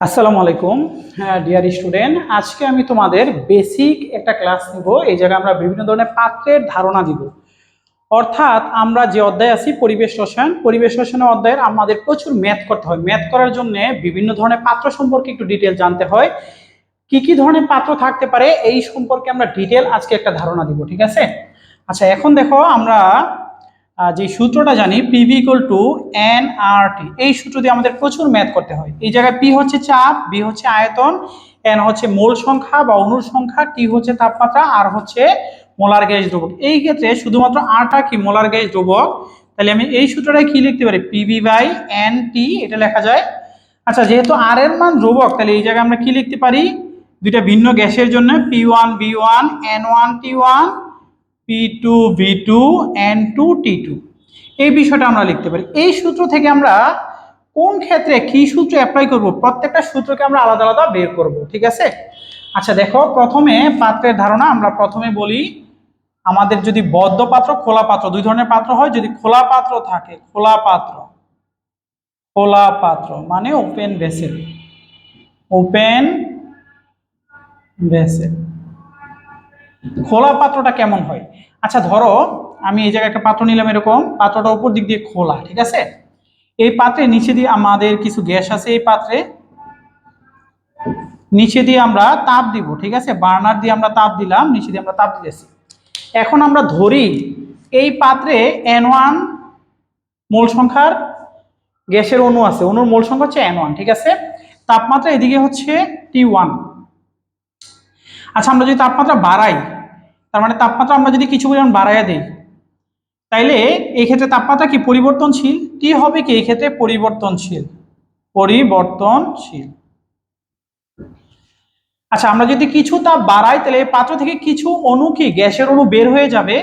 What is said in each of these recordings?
আসসালামু আলাইকুম। হ্যাঁ ডিয়ার স্টুডেন্ট আজকে আমি তোমাদের বেসিক একটা ক্লাস নিব। এই জায়গায় আমরা বিভিন্ন ধরনের পাত্রের ধারণা দিব। অর্থাৎ আমরা যে অধ্যায় আছি, পরিবেশ রসায়ন, পরিবেশ রসায়নের অধ্যায়ের আমাদের প্রচুর ম্যাথ করতে হয়। ম্যাথ করার জন্য বিভিন্ন ধরনের পাত্র সম্পর্কে একটু ডিটেল জানতে হয়। কি কি ধরনের পাত্র থাকতে পারে, এই সম্পর্কে আমরা ডিটেল আজকে একটা ধারণা দিব, ঠিক আছে? আচ্ছা এখন দেখো, আমরা যে সূত্রটা জানি PV equal to N R T এই সূত্র দিয়ে আমাদের প্রচুর ম্যাথ করতে হয়। এই জায়গায় পি হচ্ছে চাপ বি হচ্ছে আয়তন এন হচ্ছে মোল সংখ্যা বা অণুর সংখ্যা টি হচ্ছে তাপমাত্রা আর হচ্ছে মোলার গ্যাস দ্রবক এই ক্ষেত্রে শুধুমাত্র আরটা কি মোলার গ্যাস দ্রবক তাহলে আমি এই সূত্রটাই কি লিখতে পারি? পিভি বাই এন টি এটা লেখা যায়। আচ্ছা যেহেতু আর এর মান ধ্রুবক, তাহলে এই জায়গায় আমরা কি লিখতে পারি? দুইটা ভিন্ন গ্যাসের জন্য P one V one N one T one P two V two N two T two এই বিষয়টা আমরা লিখতে পারি। এই সূত্র থেকে আমরা কোন ক্ষেত্রে কি সূত্র অ্যাপ্লাই করব? প্রত্যেকটা সূত্রকে আমরা আলাদা আলাদা বের করব, ঠিক আছে? আচ্ছা দেখো, প্রথমে পাত্রের ধারণা আমরা প্রথমে বলি, আমাদের যদি বদ্ধ পাত্র, খোলা পাত্র, দুই ধরনের পাত্র হয়, যদি খোলা পাত্র থাকে, খোলা পাত্র খোলা পাত্র মানে ওপেন ভেসেল ওপেন ভেসেল খোলা পাত্রটা কেমন হয়? আচ্ছা ধরো আমি এই জায়গায় একটা পাত্র নিলাম এরকম, পাত্রটা উপর দিক দিয়ে খোলা, ঠিক আছে? এই পাত্রে নিচে দিয়ে আমাদের কিছু গ্যাস আছে এই পাত্রে। নিচে দিয়ে আমরা তাপ দিব, ঠিক আছে? বার্নার দিয়ে আমরা তাপ দিলাম, নিচে দিয়ে আমরা তাপ দিতেছি। এখন আমরা ধরি এই পাত্রে এন ওয়ান মোল সংখ্যার গ্যাসের অণু আছে। অণুর মোল সংখ্যা হচ্ছে এন ওয়ান ঠিক আছে? তাপমাত্রা এদিকে হচ্ছে টি ওয়ান আচ্ছা আমরা যদি তাপমাত্রা বাড়াই, তার মানে তাপমাত্রা আমরা যদি কিছু পরিমাণ বাড়াইয়া দিই, তাইলে এই ক্ষেত্রে তাপমাত্রা কি পরিবর্তনশীল? টি হবে কি? এই ক্ষেত্রে পরিবর্তনশীল। পরিবর্তনশীল। আচ্ছা আমরা যদি কিছু তাপ বাড়াই, তাহলে এই পাত্র থেকে কিছু অণু কি? গ্যাসের অণু বের হয়ে যাবে।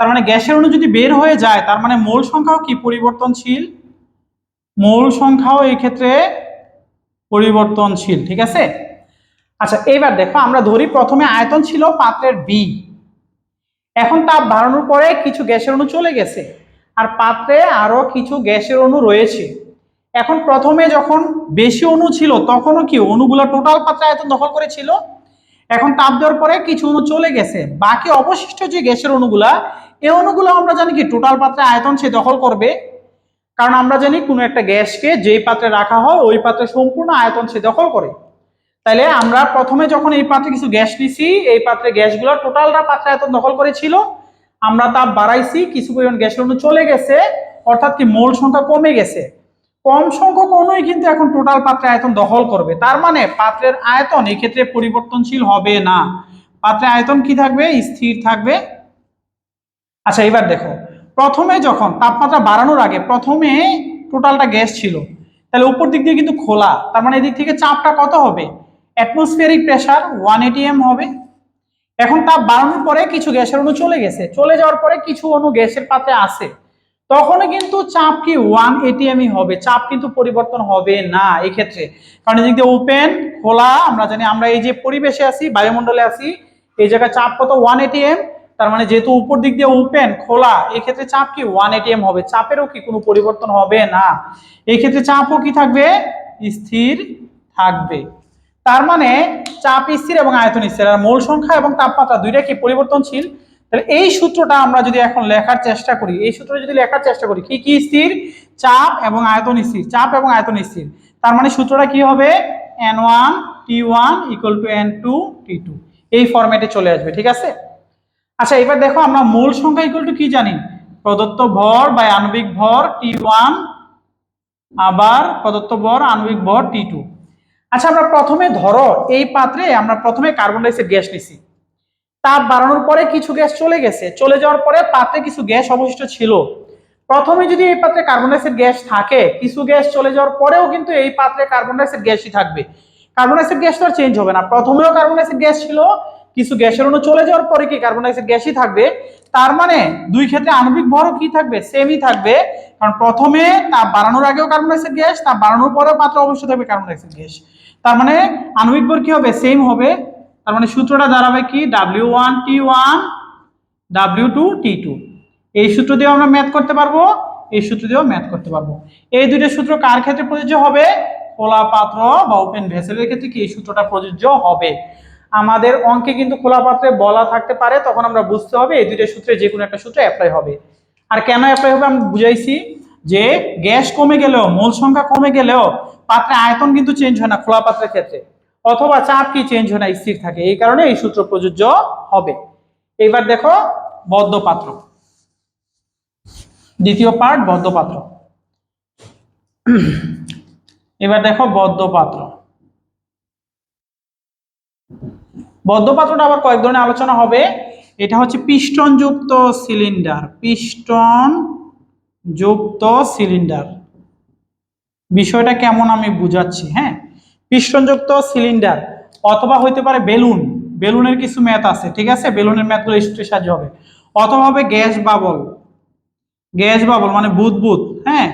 তার মানে গ্যাসের অণু যদি বের হয়ে যায়, তার মানে মোল সংখ্যাও কি পরিবর্তনশীল? মোল সংখ্যাও এই ক্ষেত্রে পরিবর্তনশীল, ঠিক আছে? আচ্ছা এবার দেখো, আমরা ধরি প্রথমে আয়তন ছিল পাত্রের বি এখন তাপ বাড়ানোর পরে কিছু গ্যাসের অণু চলে গেছে, আর পাত্রে আরও কিছু গ্যাসের অণু রয়েছে। এখন প্রথমে যখন বেশি অণু ছিল, তখনও কি অণুগুলো টোটাল পাত্রে আয়তন দখল করেছিল? এখন তাপ দেওয়ার পরে কিছু অণু চলে গেছে। বাকি অবশিষ্ট যে গ্যাসের অণুগুলা এই অণুগুলো আমরা জানি কি টোটাল পাত্রে আয়তন সে দখল করবে। কারণ আমরা জানি কোনো একটা গ্যাসকে যেই পাত্রে রাখা হয়, ওই পাত্রে সম্পূর্ণ আয়তন সে দখল করে। তাইলে আমরা প্রথমে যখন এই পাত্রে কিছু গ্যাস নিছি, এই পাত্রে গ্যাসগুলো টোটালটা পাত্রে এত দখল করেছিল, আমরা তাপ বাড়াইছি, কিছু পরিমাণ গ্যাসের অণু চলে গেছে, অর্থাৎ কি মোল সংখ্যা কমে গেছে। কম সংখ্যক অণুই কিন্তু এখন টোটাল পাত্রে আয়তন দখল করবে। তার মানে পাত্রের আয়তন এই ক্ষেত্রে পরিবর্তনশীল হবে না। পাত্রের আয়তন কি থাকবে? স্থির থাকবে। আচ্ছা এবার দেখো। প্রথমে যখন তাপমাত্রা বাড়ানোর আগে প্রথমে টোটালটা গ্যাস ছিল, তাহলে উপর দিক দিয়ে কিন্তু খোলা। তার মানে এদিক থেকে চাপটা কত হবে? অ্যাটমসফিয়ারিক প্রেসার ওয়ান এটিএম হবে। এখন তাপ বাড়ানোর পরে কিছু গ্যাসের অণু চলে গেছে। চলে যাওয়ার পরে কিছু অণু গ্যাসের পাত্রে আসে তখন কিন্তু চাপ কি ওয়ান এটিএমই হবে। চাপ কিন্তু পরিবর্তন হবে না এই ক্ষেত্রে কারণ দিয়ে ওপেন, খোলা, আমরা জানি আমরা এই যে পরিবেশে আছি, বায়ুমণ্ডলে আছি, এই জায়গায় চাপ কত? One atm. তার মানে যেহেতু উপর দিক দিয়ে ওপেন, খোলা, এক্ষেত্রে চাপ কি ওয়ান এটিএম হবে? চাপেরও কি কোনো পরিবর্তন হবে না? এক্ষেত্রে চাপও কি থাকবে? স্থির থাকবে। তার মানে চাপ স্থির এবং আয়তন স্থির। আর মোল সংখ্যা এবং তাপমাত্রা দুইটা কি পরিবর্তনশীল? তাহলে এই সূত্রটা আমরা যদি এখন লেখার চেষ্টা করি, এই সূত্র যদি লেখার চেষ্টা করি, কি কি স্থির? চাপ এবং আয়তন স্থির। চাপ এবং আয়তন স্থির। তার মানে সূত্রটা কি হবে? N one T one equal to N two T two এই ফরম্যাটে চলে আসবে, ঠিক আছে? আচ্ছা এবার দেখো আমরা মোল সংখ্যা ইকুয়াল টু কি জানি? প্রদত্ত ভর বা আণবিক ভর টি ওয়ান আবার প্রদত্ত ভর আণবিক ভর টি টু আচ্ছা আমরা প্রথমে ধরো এই পাত্রে আমরা প্রথমে কার্বন ডাইঅক্সাইড গ্যাস নিছি। তাপ বাড়ানোর পরে কিছু গ্যাস চলে গেছে। চলে যাওয়ার পরে পাত্রে কিছু গ্যাস অবশিষ্ট ছিল। প্রথমে যদি এই পাত্রে কার্বন ডাইঅক্সাইড গ্যাস থাকে, কিছু গ্যাস চলে যাওয়ার পরেও কিন্তু এই পাত্রে কার্বন ডাইঅক্সাইড গ্যাসই থাকবে। কার্বন ডাইঅক্সাইড গ্যাস তো আর চেঞ্জ হবে না। প্রথমেও কার্বন ডাইঅক্সাইড গ্যাস ছিল, কিছু গ্যাসের অণু চলে যাওয়ার পরে কি কার্বন ডাইঅক্সাইড গ্যাসই থাকবে? তার মানে দুই ক্ষেত্রে আণবিক ভরও কি থাকবে? সেমই থাকবে। কারণ প্রথমে তাপ বাড়ানোর আগেও কার্বন ডাইঅক্সাইড গ্যাস তাপ বাড়ানোর পরেও পাত্রে অবশ্যই থাকবে কার্বন ডাইঅক্সাইড গ্যাস তার মানে আণবিক ভর কি হবে? সেম হবে। তার মানে সূত্রটা দাঁড়াবে কি? W one T one W two T two এই সূত্র দিয়েও আমরা ম্যাথ করতে পারব, এই সূত্র দিয়েও ম্যাথ করতে পারব। এই দুইটা সূত্র কার ক্ষেত্রে প্রযোজ্য হবে? খোলা পাত্র বা ওপেন ভেসেলের ক্ষেত্রে কি এই সূত্রটা প্রযোজ্য হবে? আমাদের অঙ্কে কিন্তু খোলা পাত্রে বলা থাকতে পারে, তখন আমরা বুঝতে হবে এই দুইটা সূত্রে যে কোনো একটা সূত্রে অ্যাপ্লাই হবে। আর কেন অ্যাপ্লাই হবে আমি বুঝাইছি যে গ্যাস কমে গেলেও, মূল সংখ্যা কমে গেলেও পাত্রে আয়তন কিন্তু চেঞ্জ হয় না, খোলা পাত্রের ক্ষেত্রে। অথবা চাপ কি চেঞ্জ হয় না, স্থির থাকে। এই কারণে এই সূত্র প্রযোজ্য হবে। এবার দেখো বদ্ধ পাত্র দ্বিতীয় পার্ট বদ্ধ পাত্র এবার দেখো বদ্ধ পাত্র বদ্ধ পাত্রটা আবার কয়েক ধরনের আলোচনা হবে। এটা হচ্ছে পিস্টন যুক্ত সিলিন্ডার পিস্টন যুক্ত সিলিন্ডার বিষয়টা কেমন আমি বুঝাচ্ছি হ্যাঁ? পিষ্টনযুক্ত সিলিন্ডার অথবা হইতে পারে বেলুন, বেলুনের কিছু ম্যাথ আছে, ঠিক আছে? বেলুনের ম্যাথগুলো স্ট্রেস সাহায্য হবে। অথবা হবে গ্যাস বাবল। গ্যাস বাবল মানে বুদবুদ হ্যাঁ?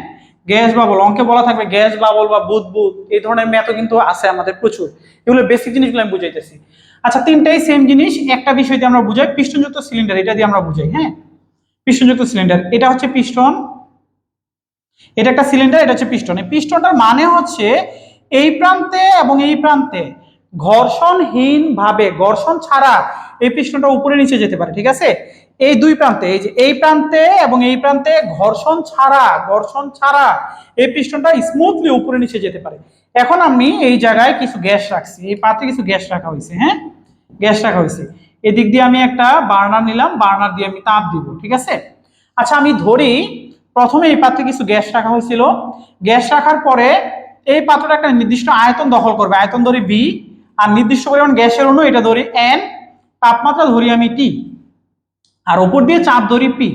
গ্যাস বাবল, অঙ্কে বলা থাকবে গ্যাস বাবল বা বুদবুদ এই ধরনের ম্যাথও কিন্তু আছে আমাদের প্রচুর। এগুলো বেসিক জিনিসগুলো আমি বুঝাইতেছি। আচ্ছা তিনটাই সেম জিনিস, একটা বিষয় দিয়ে আমরা বুঝাই, পিষ্টনযুক্ত সিলিন্ডার, এটা দিয়ে আমরা বুঝাই হ্যাঁ? পিষ্টনযুক্ত সিলিন্ডার, এটা হচ্ছে পিস্টন এটা একটা সিলিন্ডার এটা হচ্ছে পিস্টন এই পিস্টনটার মানে হচ্ছে এই প্রান্তে এবং এই প্রান্তে ঘর্ষণহীন ভাবে, ঘর্ষণ ছাড়া এই পিস্টনটা উপরে নিচে যেতে পারে, ঠিক আছে? এই দুই প্রান্তে, এই যে এই প্রান্তে এবং এই প্রান্তে ঘর্ষণ ছাড়া ঘর্ষণ ছাড়া এই পিস্টনটা স্মুথলি উপরে নিচে যেতে পারে। এখন আমি এই জায়গায় কিছু গ্যাস রাখছি, এই পাত্রে কিছু গ্যাস রাখা হয়েছে হ্যাঁ? গ্যাস রাখা হয়েছে। এদিক দিয়ে আমি একটা বার্নার নিলাম, বার্নার দিয়ে আমি তাপ দিব, ঠিক আছে? আচ্ছা আমি ধরি প্রথমে এই পাত্রে কিছু গ্যাস রাখা হয়েছিল। গ্যাস রাখার পরে এই পাত্রটা একটা নির্দিষ্ট আয়তন দখল করবে। আয়তন ধরি বি আর নির্দিষ্ট পরিমাণ গ্যাসের অণু, এটা ধরি এন তাপমাত্রা ধরি আমি টি আর উপর দিয়ে চাপ ধরি পি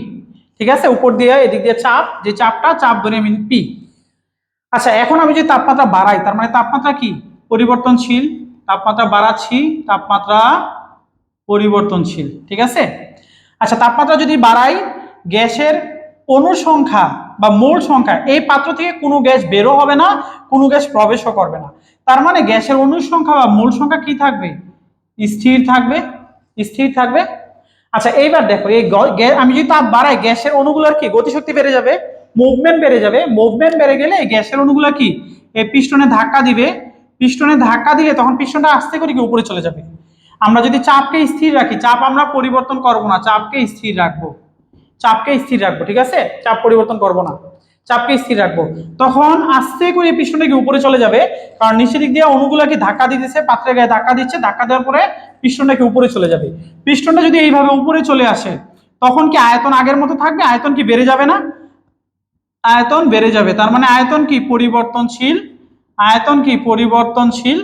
ঠিক আছে? উপর দিয়ে, এদিক দিয়ে চাপ, যে চাপটা, চাপ ধরি আমি পি আচ্ছা এখন আমি যে তাপমাত্রা বাড়াই, তার মানে তাপমাত্রা কি? পরিবর্তনশীল, তাপমাত্রা বাড়াচ্ছি, তাপমাত্রা পরিবর্তনশীল, ঠিক আছে? আচ্ছা তাপমাত্রা যদি বাড়াই, গ্যাসের অনুসংখ্যা বা মোল সংখ্যা, এই পাত্র থেকে কোনো গ্যাস বেরো হবে না, কোনো গ্যাস প্রবেশও করবে না। তার মানে গ্যাসের অনুসংখ্যা বা মোল সংখ্যা কি থাকবে? স্থির থাকবে স্থির থাকবে। আচ্ছা এইবার দেখো, এই আমি যদি তাপ বাড়াই, গ্যাসের অণুগুলোর কি? গতিশক্তি বেড়ে যাবে মুভমেন্ট বেড়ে যাবে। মুভমেন্ট বেড়ে গেলে এই গ্যাসের অণুগুলো কি? এই পিস্টনে ধাক্কা দিবে। পিস্টনে ধাক্কা দিলে তখন পিস্টনটা আস্তে করে কি উপরে চলে যাবে। আমরা যদি চাপকে স্থির রাখি, চাপ আমরা পরিবর্তন করব না, চাপকে স্থির রাখব। চাপকে স্থির রাখব, ঠিক আছে? চাপ পরিবর্তন করব না। চাপকে স্থির রাখব। তখন আস্তে করে কি উপরে চলে যাবে, কারণ নিচের দিক দিয়ে অণুগুলোকে ধাক্কা দিতেছে, পাত্রের গায়ে ধাক্কা দিচ্ছে, ধাক্কা দেওয়ার পরে পিস্টনটা কি উপরে চলে যাবে। পিস্টনটা যদি এইভাবে উপরে চলে আসে, তখন কি আয়তন আগের মতো থাকবে? আয়তন কি বেড়ে যাবে না? আয়তন বেড়ে যাবে। তার মানে আয়তন কি? পরিবর্তনশীল। আয়তন কি? পরিবর্তনশীল।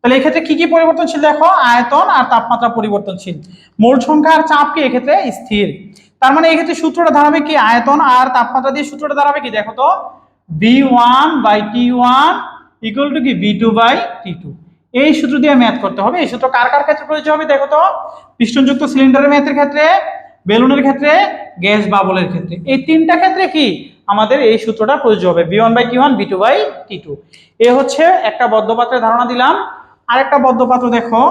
তাহলে এক্ষেত্রে কি কি পরিবর্তনশীল দেখো? আয়তন আর তাপমাত্রা পরিবর্তনশীল। মোল সংখ্যা আর চাপ কি এক্ষেত্রে স্থির। তার মানে এক্ষেত্রে সূত্রটা দাঁড়াবে কি? আয়তন আর তাপমাত্রা দিয়ে সূত্রটা দাঁড়াবে কি? দেখো তো V one by T one equal to কি? V two by T two এই সূত্র দিয়ে ম্যাথ করতে হবে। এই সূত্র কার কার ক্ষেত্রে প্রযোজ্য হবে? দেখো তো, পিস্টনযুক্ত সিলিন্ডারের ম্যাথের ক্ষেত্রে, বেলুনের ক্ষেত্রে, গ্যাস বাবলের ক্ষেত্রে। এই তিনটা ক্ষেত্রে কি? আমাদের এই সূত্রটা প্রযোজ্য হবে। V one by T one V two by T two এ হচ্ছে একটা বদ্ধপাত্রের ধারণা দিলাম। আর একটা বদ্ধপাত্র দেখো।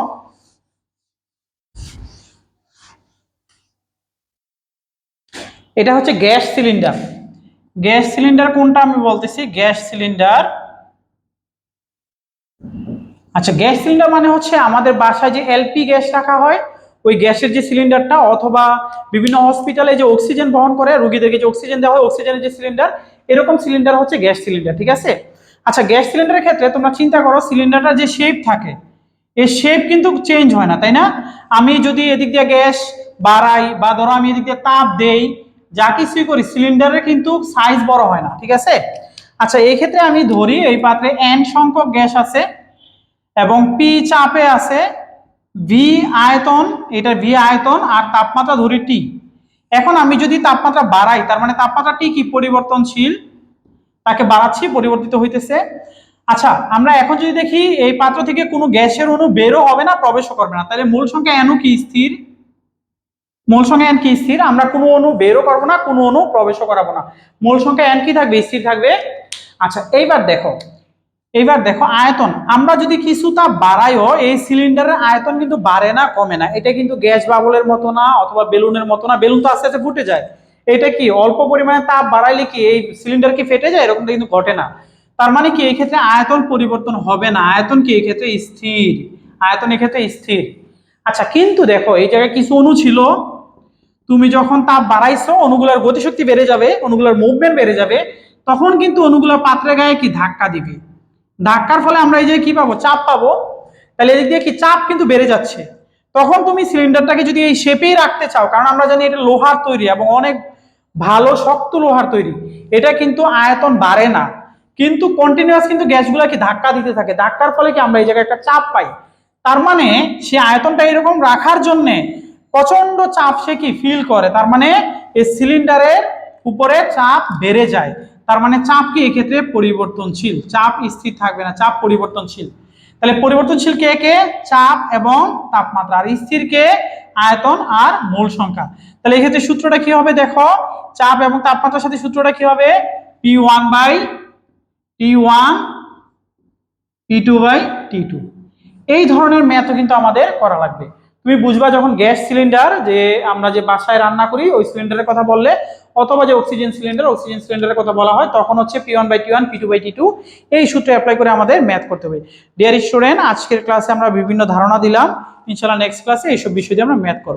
এটা হচ্ছে গ্যাস সিলিন্ডার। গ্যাস সিলিন্ডার কোনটা আমি বলতেছি? Gas cylinder. আচ্ছা গ্যাস সিলিন্ডার মানে হচ্ছে আমাদের বাসায় যে এলপি গ্যাস রাখা হয়, ওই গ্যাসের যে সিলিন্ডারটা অথবা বিভিন্ন হসপিটালে যে অক্সিজেন বহন করে, রুগীদেরকে যে অক্সিজেন দেওয়া হয়, অক্সিজেনের যে সিলিন্ডার, এরকম সিলিন্ডার হচ্ছে গ্যাস সিলিন্ডার, ঠিক আছে? আচ্ছা গ্যাস সিলিন্ডারের ক্ষেত্রে তোমরা চিন্তা করো, সিলিন্ডারটার যে শেপ থাকে এই শেপ কিন্তু চেঞ্জ হয় না, তাই না? আমি যদি এদিক দিয়ে গ্যাস বাড়াই বা ধরো আমি এদিক দিয়ে তাপ দেই যা কিছুই করি সিলিন্ডারের কিন্তু সাইজ বড় হয় না, ঠিক আছে? আচ্ছা এই ক্ষেত্রে আমি ধরি এই পাত্রে এন সংখ্যক গ্যাস আছে এবং পি চাপে আছে ভি আয়তন, এটা ভি আয়তন আর তাপমাত্রা ধরি টি এখন আমি যদি তাপমাত্রা বাড়াই, তার মানে তাপমাত্রা টি কি? পরিবর্তনশীল। তাকে বাড়াচ্ছি, পরিবর্তিত হইতেছে। আচ্ছা আমরা এখন যদি দেখি এই পাত্র থেকে কোনো গ্যাসের অণু বেরো হবে না, প্রবেশও করবে না। তাহলে মূল সংখ্যা এনও কি? স্থির। মূল সংখ্যা এন কি? স্থির। আমরা কোনো অণু বেরও করব না, কোনো অণু প্রবেশও করাবো না। মূল সংখ্যা এন কি থাকবে? স্থির থাকবে। আচ্ছা এইবার দেখো এইবার দেখো আয়তন। আমরা যদি কিছু তাপ বাড়াইও এই সিলিন্ডারের আয়তন কিন্তু বাড়ে না, কমে না। এটা কিন্তু গ্যাস বাবলের মতো না, অথবা বেলুনের মতো না। বেলুন তো আস্তে আস্তে ফুটে যায়। এটা কি, অল্প পরিমাণে তাপ বাড়াইলে কি এই সিলিন্ডার কি ফেটে যায়? এরকমটা কিন্তু ঘটে না। তার মানে কি এই ক্ষেত্রে আয়তন পরিবর্তন হবে না। আয়তন কি এই ক্ষেত্রে স্থির। আয়তন এক্ষেত্রে স্থির। আচ্ছা কিন্তু দেখো, এই জায়গায় কিছু অণু ছিল। তুমি যখন তাপ বাড়াইছো, অনুগুলার গতিশক্তি বেড়ে যাবে, অনুগুলার মুভমেন্ট বেড়ে যাবে, তখন কিন্তু অণুগুলোর পাত্রের গায়ে কি ধাক্কা দিবে? ধাক্কার ফলে আমরা এই যে কি পাবো? চাপ পাবো। তাহলে এদিক দিয়ে কি চাপ কিন্তু বেড়ে যাচ্ছে। তখন তুমি সিলিন্ডারটাকে যদি এই শেপেই রাখতে চাও, কারণ আমরা জানি এটা লোহার তৈরি এবং অনেক ভালো, শক্ত লোহার তৈরি, এটা কিন্তু আয়তন বাড়ে না। কিন্তু কন্টিনিউয়াস কিন্তু গ্যাসগুলোকে ধাক্কা দিতে থাকে? ধাক্কার ফলে কি আমরা এই জায়গায় একটা চাপ পাই? তার মানে সে আয়তনটা এরকম রাখার জন্যে প্রচণ্ড চাপ সে কি ফিল করে? তার মানে এই সিলিন্ডারের উপরে চাপ বেড়ে যায়। তার মানে চাপ কি এক্ষেত্রে পরিবর্তনশীল? চাপ স্থির থাকবে না, চাপ পরিবর্তনশীল। তাহলে পরিবর্তনশীল কে কে? চাপ এবং তাপমাত্রা। আর স্থির কে? আয়তন আর মূল সংখ্যা। তাহলে এক্ষেত্রে সূত্রটা কি হবে দেখো? চাপ এবং তাপমাত্রার সাথে সূত্রটা কি হবে? P one by T one P two by T two এই ধরনের ম্যাথও কিন্তু আমাদের করা লাগবে। তুমি বুঝবা যখন গ্যাস সিলিন্ডার যে আমরা যে বাসায় রান্না করি, ওই সিলিন্ডারের কথা বললে, অথবা যে অক্সিজেন সিলিন্ডার অক্সিজেন সিলিন্ডারের কথা বলা হয়, তখন হচ্ছে P one by T one P two by T two এই সূত্রে অ্যাপ্লাই করে আমাদের ম্যাথ করতে হবে। ডিয়ার স্টুডেন্ট আজকের ক্লাসে আমরা বিভিন্ন ধারণা দিলাম। ইনশাল্লাহ নেক্সট ক্লাসে এইসব বিষয় দিয়ে আমরা ম্যাথ করব।